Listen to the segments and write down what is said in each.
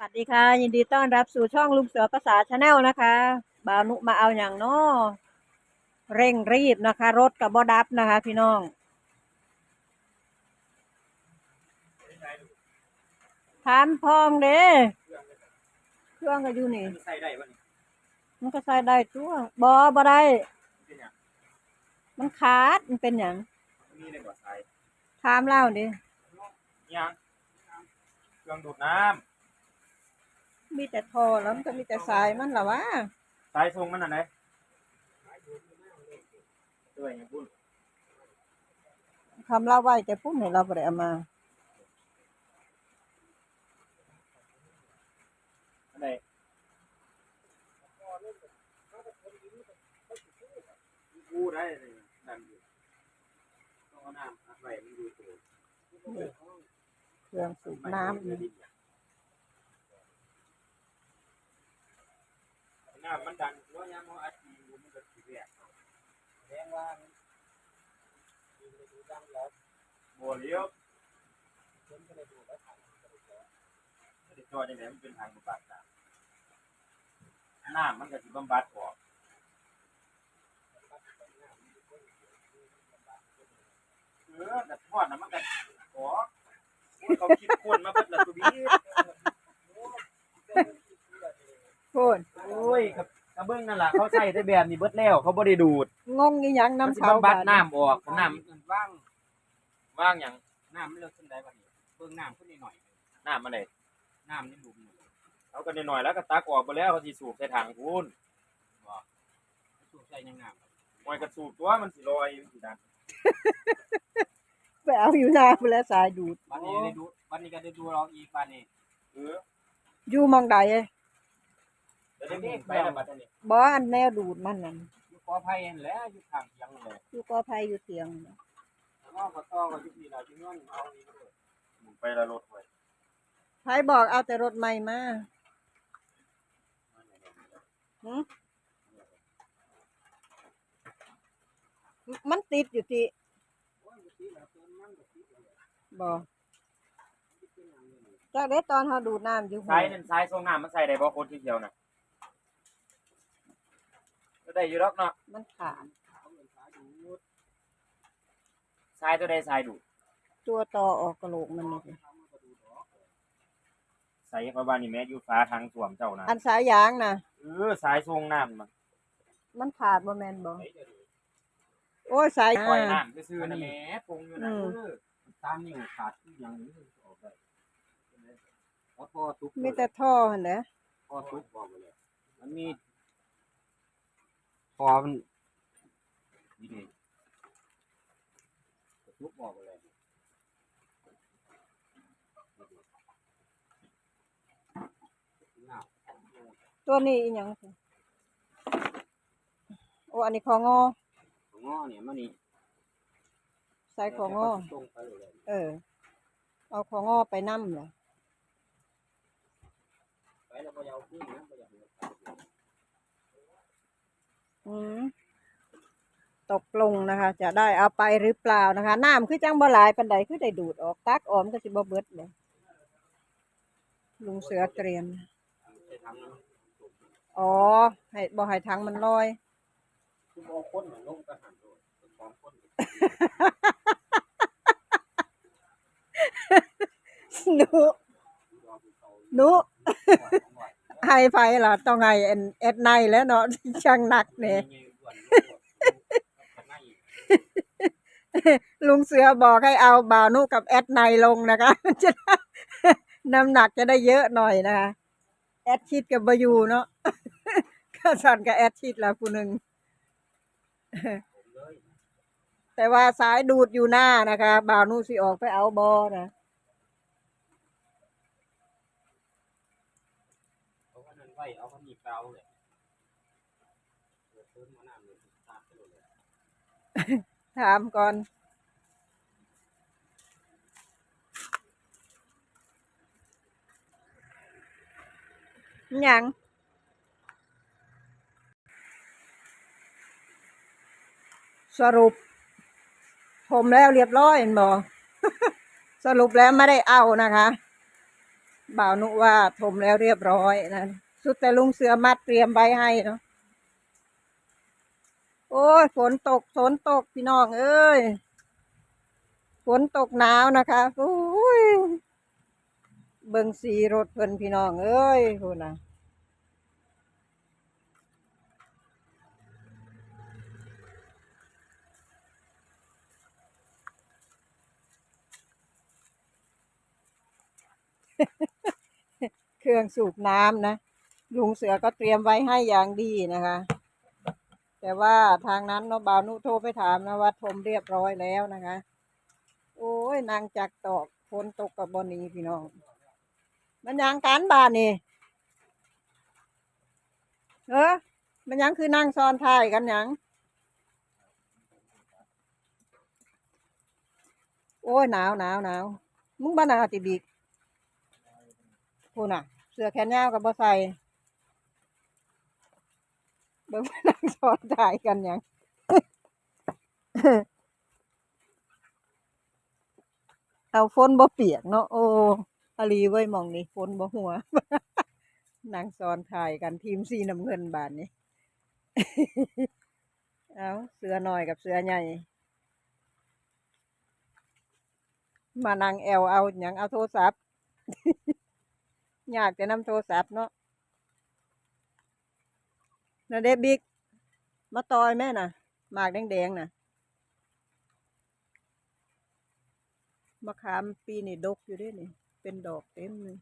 สวัสดีค่ะ ยินดีต้อนรับสู่ช่องลุงเสือภาษาชาแนลนะคะบาวนุมาเอาอย่างน้อเร่งรีบนะคะ รถกับบอดับนะคะ พี่น้องถามพองเด้เครื่องก็อยู่นี่ ใส่ได้ปะนี่มันก็ใส่ได้ตัวบอบอได้ เป็นหยังมันขาดมันเป็นอย่างมีได้กว่าใส่ถามเล่าดิยังเครื่องดูดน้ำ มีแต่ทอแล้วมันก็มีแต่สายมันเหรอวะำสายทรงมันอันไหนด้วยยังบุญคำเล่าไว้แต่พุ่นให้เราบ่ไปเอามาอันไหนกูได้เลยนั่นอยู่ต้องเอาน้ำอัดไว้มันอยู่ตัวเครื่องสูบน้ำ นี่น้ำมันดันว่ายามเอาอัดอยู่มันก็สิแยกแสดงว่ามันบ่เลี้ยวมันจะจอดยังไงมันเป็นทางบำบัดน้ำน้ำมันก็สิบำบัดออกเออแต่ทอดน่ะมันก็ออกเขาคิดคนมาเบิดละตัวนี้พูด โอ้ยกับกระเบื้องนั่นแหละเขาใส่ได้แบบนี้เบิดแล้วเขาบ่ได้ดูดงงอีหยังมันน้ำสิเขาบำบัดบาดน้ำออกน้ำมันว่างว่างหยังน้ำมันเลิกขึ้นได้บัดนี้เบิ่งน้ำขึ้นนิดหน่อยน้ำมันเลยน้ำนี่ดุมหนึ่งเอากันหน่อยๆแล้วก็ตักออกไปแล้วเขาสิสูบใส่ถังพูนสูบใส่ยังน้มวยกระสูบตัวมันสิลอยมันสิดันไปเอาอยู่หน้าไปแล้วสายดูดำบัดนี้ได้ดูบัดนี้ก็ได้ดูเราอีกบัดนี้เอออยู่หมองใด เอ้ยแล้วได้มึงไปแล้วบัดนี้บ่อันแนวดูดมันนั่นอยู่กอไผ่นั่นแหล้วอยู่ข้างเคียงนั่นแหละอยู่กอไผ่อยู่เถียงน่ะว่าก็ต้องก็อยู่นี่ล่ะอยู่ย้อนเอาอีกเด้อมึงไปและรถไว้ไผบอกเอาแต่รถใหม่มาหึมันติดอยู่ที่บ่จากได้ตอนเฮาดูดน้ำอยู่สายนั่นสายทรงน้ำมันใส่ได้บ่คนที่เขียวน่ะ ก็ได้อยู่ดอกเนาะมันขาดสายตัวใดสายดูดตัวต่อออกกระโหลกมันนี่สิใส่เข้าบ้านนี่แม่อยู่ฟ้าทางสวมเจ้าน่ะอันสายยางน่ะ เออสายทรงน้ำมันมันขาดบ่แม่นบ่โอ้ยสายปล่อยอ่าน้ำซื่ออันๆนี้นี่แหมปรุงอยู่นะอืมเออตามนิ้วขาดคือหยังนี้ออกได้แล้วพอทุกมีแต่ท่อหั่นแหละ พอทุกบอกไปเลยมันมี พอมันนี่ดิทุกบอกไปเลยตัวนี้อีหยังสิโอ้อันนี้ของอของงอเนี่ยมันนี่ใส่ของอตรงไปเลยเออ เอาของอไปนำเหรอไปแล้วก็ยาวขึ้นนะก็ยาวขึ้น อืม ตกลงนะคะ จะได้เอาไปหรือเปล่านะคะ น้ำคือจังบ่หลายปานใดคือได้ดูดออกตักออมก็สิบ่เบิดเลยลุงเสือเตรียมไปทางนั้นอ๋อ ให้บ่ให้ถังมันลอยคือเอาคนเหมือนลงกระหัน ให้ไฟล่ะต้องให้เอ็ดในแล้วเนาะช่างหนักเนี่ยลุงเสือบอกให้เอาบ่าวนุกับแอดในลงนะคะจะน้ำหนักจะได้เยอะหน่อยนะคะแอดชิดกับบายูเนาะก็สั่นกับแอดชิดละผู้หนึ่งแต่ว่าสายดูดอยู่หน้านะคะบ่าวนุสิออกไปเอาบอนะ เขาก็นั่น ไว้เอาเขามีเปล่าเลยเปิดเพิ่มมาน้ำเลยตาดไปเลย ถามก่อน ยังสรุป ผมแล้วเรียบร้อยเห็นบอ สรุปแล้วไม่ได้เอานะคะ บ่าวนุว่าถมแล้วเรียบร้อยนะ สุดแต่ลุงเสือมัดเตรียมไว้ให้เนาะโอ้ยฝนตกฝนตกพี่น้องเอ้ยฝนตกหนาวนะคะโอ้ยเบิ่งสีรถเพิ่นพี่น้องเอ้ยพูดนะเครื่องสูบน้ำนะ ลุงเสือก็เตรียมไว้ให้อย่างดีนะคะ แต่ว่าทางนั้นเนาะบ่าวนุโทรไปถามนะว่าทมเรียบร้อยแล้วนะคะ โอ้ยนางจักตอกฝนตกกับบอนีพี่น้อง มันยังการบ้านนี่เออมันยังคือนั่งซ้อนท้ายกันยังโอ้ยหนาวหนาวหนาวมึงบ้านนาติบิกพูน่ะ เสื้อแขนยาวกับบ่ใส่ เบิ่งมานั่งซ้อนท้ายกันหยังเอาฝนบ่เปียกเนาะโอ้อาลีไว้ยหมองนี่ฝนบ่หัว นางซ้อนถ่ายกันทีมสีน้ำเงินบานนี้เอาเสือน้อยกับเสือใหญ่ มานั่งแอลเอาหยังเอาโทรศัพท์ อยากจะนำโทรศัพท์เนาะ นาเดบิ๊กมาตอยแม่น่ะ หมากแดงๆน่ะมะขามปีนี่ดกอยู่ด้วยนี่ เป็นดอกเต็มเลย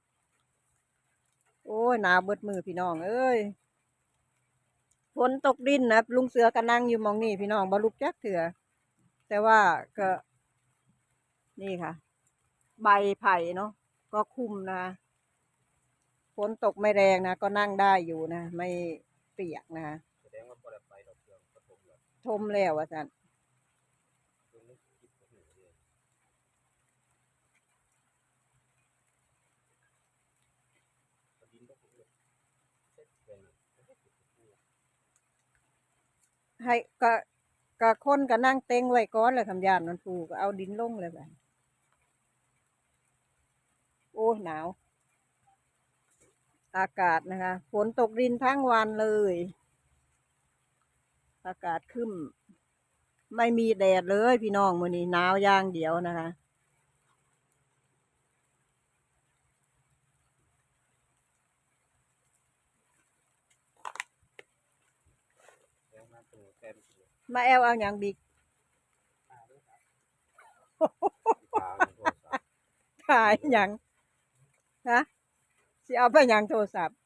โอ้ยหนาวเบิดมือพี่น้อง เอ้ยฝนตกดินนะลุงเสือก็นั่งอยู่มองนี่พี่น้องบรลุกจักเถื่อแต่ว่าก็ นี่ค่ะ ใบไผ่เนาะก็คุมนะฝนตกไม่แรงนะก็นั่งได้อยู่นะ ไม่ เปียกนะคะแสดงว่าบ่ได้ไปดอกเครื่องก็ตกแล้วทมแล้วอาจารย์ตรงนี้คิดบ่ถึงเลยก็ดินบ่ถูกเลยเสร็จเป็นน่ะให้ก็ก็คนก็นั่งเต็งไว้ก้อนเลยคำยานมันผูก็เอาดินลงเลยไปโอ้ยหนาว อากาศนะคะฝนตกดินทั้งวันเลย อากาศขึ้น ไม่มีแดดเลยพี่น้องมือนี้หนาวอย่างเดียวนะคะแล้วมาตรงแก้มสิมาแอลเอาอย่างบิ๊กตาด้วยครับตาโทรศัพท์ถ่ายอย่างฮะ สิเอาไปอย่างโทรศัพท์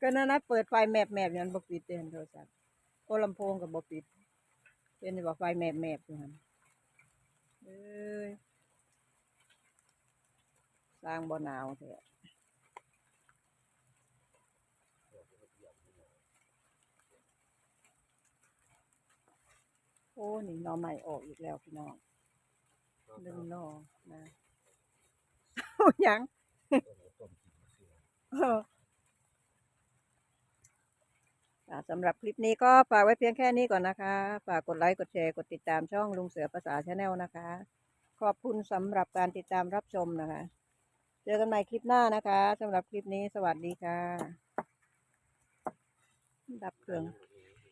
ก็นั่นนะเปิดไฟแมบแมบๆอย่างนั้นบปิดเตือนโทรศัพท์โอลำโพงกับบปิดเป็นบอกไฟแมบแมบๆอย่างนั้นเอ้ยสร้างบ่หนาวเถอะโอ้นี่หนอใหม่ออกอีกแล้วพี่น้องเรื่องนอนะเอาห ยังต้มกินเสือเอออ่าสำหรับคลิปนี้ก็ฝากไว้เพียงแค่นี้ก่อนนะคะ ฝากกดไลค์ กดแชร์ กดติดตามช่องลุงเสือภาษาชาแนลนะคะ ขอบคุณสำหรับการติดตามรับชมนะคะ เจอกันใหม่คลิปหน้านะคะสำหรับคลิปนี้สวัสดีค่ะ ดับเครื่องเ